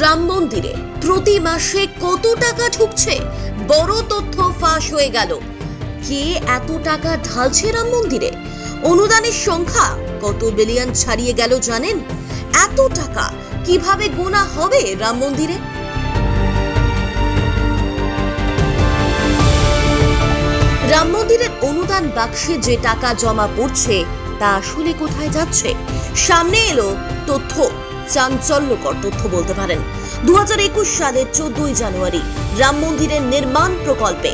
রাম মন্দিরে প্রতি মাসে কত টাকা ঢুকছে? বড় তথ্য ফাঁস হয়ে গেল। কে এত টাকা ঢালছে রাম মন্দিরে? অনুদানের সংখ্যা কত বিলিয়ন ছাড়িয়ে গেল জানেন? এত টাকা কীভাবে গোনা হবে রাম মন্দিরে? রাম মন্দিরের অনুদান বাক্সে যে টাকা জমা পড়ছে, তা আসলে কোথায় যাচ্ছে? সামনে এলো তথ্য। চাঞ্চল্যকর তথ্য বলতে পারেন। দু সালের চোদ্দই জানুয়ারি রাম মন্দিরের নির্মাণ প্রকল্পে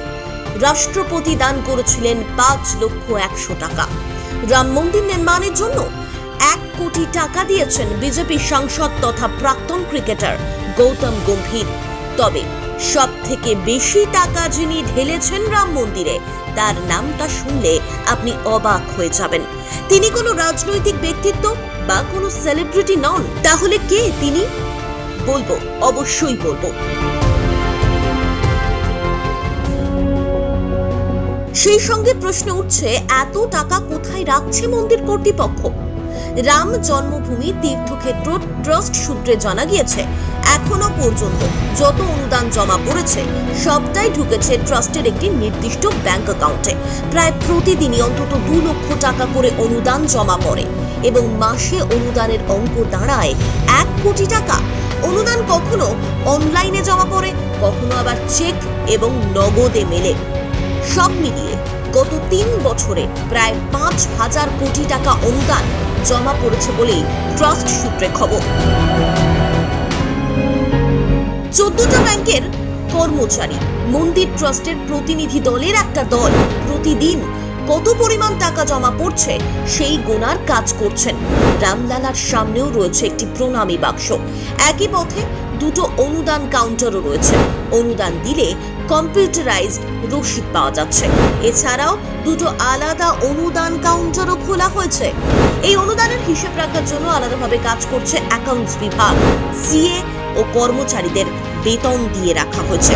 রাষ্ট্রপতি দান করেছিলেন পাঁচ লক্ষ একশো টাকা। রাম মন্দির নির্মাণের জন্য এক কোটি টাকা দিয়েছেন বিজেপি সাংসদ তথা প্রাক্তন ক্রিকেটার গৌতম গম্ভীর। তবে সব থেকে বেশি টাকা যিনি ঢেলেছেন রাম মন্দিরে, তার নামটা শুনলে আপনি অবাক হয়ে যাবেন। তিনি কোনো রাজনৈতিক ব্যক্তিত্ব বা কোনো সেলিব্রিটি নন। তাহলে কে তিনি? বলব, অবশ্যই বলব। সেই সঙ্গে প্রশ্ন উঠছে, এত টাকা কোথায় রাখছে মন্দির কর্তৃপক্ষ? রাম জন্মভূমি তীর্থক্ষেত্র ট্রাস্ট সূত্রে জানা গিয়েছে, এখনও পর্যন্ত যত অনুদান জমা পড়েছে, সবটাই ঢুকেছে ট্রাস্টের একটি নির্দিষ্ট ব্যাংক অ্যাকাউন্টে। প্রায় প্রতিদিনই অন্তত দু লক্ষ টাকা করে অনুদান জমা পড়ে এবং মাসে অনুদানের অঙ্ক দাঁড়ায় এক কোটি টাকা। অনুদান কখনো অনলাইনে জমা পড়ে, কখনো আবার চেক এবং নগদে মেলে। সব মিলিয়ে গত তিন বছরে প্রায় পাঁচ হাজার কোটি টাকা অনুদান জমা পড়েছে বলেই ট্রাস্ট সূত্রে খবর। চোদ্দটা ব্যাংকের কর্মচারী মন্দির ট্রাস্টের প্রতিনিধি দলের একটা দল প্রতিদিন কত পরিমাণ টাকা জমা পড়ছে, সেই গোনার কাজ করছেন। রামলালার সামনেও রয়েছে একটি প্রণামী বাক্স। একই পথে দুটো অনুদান কাউন্টারও রয়েছে। অনুদান দিলে কম্পিউটারাইজড রসিদ পাওয়া যাচ্ছে। এছাড়াও দুটো আলাদা অনুদান কাউন্টারও খোলা হয়েছে। এই অনুদানের হিসেব রাখার জন্য আলাদাভাবে কাজ করছে অ্যাকাউন্টস বিভাগ। সিএ ও কর্মচারীদের বেতন দিয়ে রাখা হয়েছে।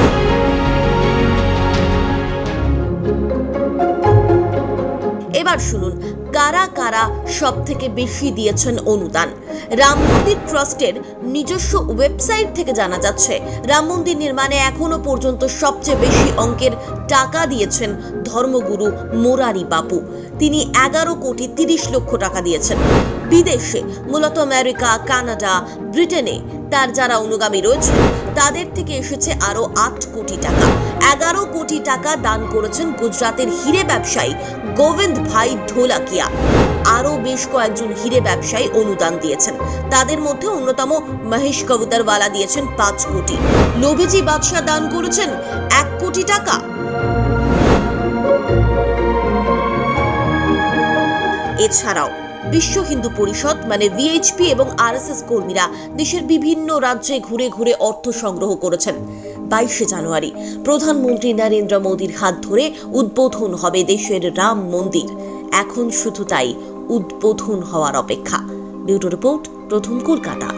এবার শুনুন, কারা কারা সব থেকে বেশি দিয়েছেন অনুদান? রাম মন্দির ট্রাস্টের নিজস্ব ওয়েবসাইট থেকে জানা যাচ্ছে, রাম মন্দির নির্মাণে এখনও পর্যন্ত সবচেয়ে বেশি অঙ্কের টাকা দিয়েছেন ধর্মগুরু মোরারি বাপু। তিনি এগারো কোটি তিরিশ লক্ষ টাকা দিয়েছেন। বিদেশে, মূলত আমেরিকা, কানাডা, ব্রিটেনে, তার যারা অনুগামী রয়েছে তাদের থেকে এসেছে আরও আট কোটি টাকা। এগারো কোটি টাকা দান করেছেন গুজরাতের হিরে ব্যবসায়ী গোবিন্দ ভাই ঢোলাকিয়া। আরও বেশ কয়েকজন হিরে ব্যবসায়ী অনুদান দিয়েছেন। তাদের মধ্যে অন্যতম মহেশ কবুতরওয়ালা দিয়েছেন পাঁচ কোটি। নবীজি বাদশাহ দান করেছেন এক কোটি টাকা। এছাড়াও বিশ্ব হিন্দু পরিষদ মানে ভিএইচপি এবং আরএসএস কর্মীরা দেশের বিভিন্ন রাজ্যে ঘুরে ঘুরে অর্থ সংগ্রহ করেছেন। বাইশে জানুয়ারি, প্রধানমন্ত্রী নরেন্দ্র মোদীর হাত ধরে উদ্বোধন হবে দেশের রাম মন্দির। এখন শুধু তাই উদ্বোধন হওয়ার অপেক্ষা। ব্যুরো রিপোর্ট প্রথম কলকাতা।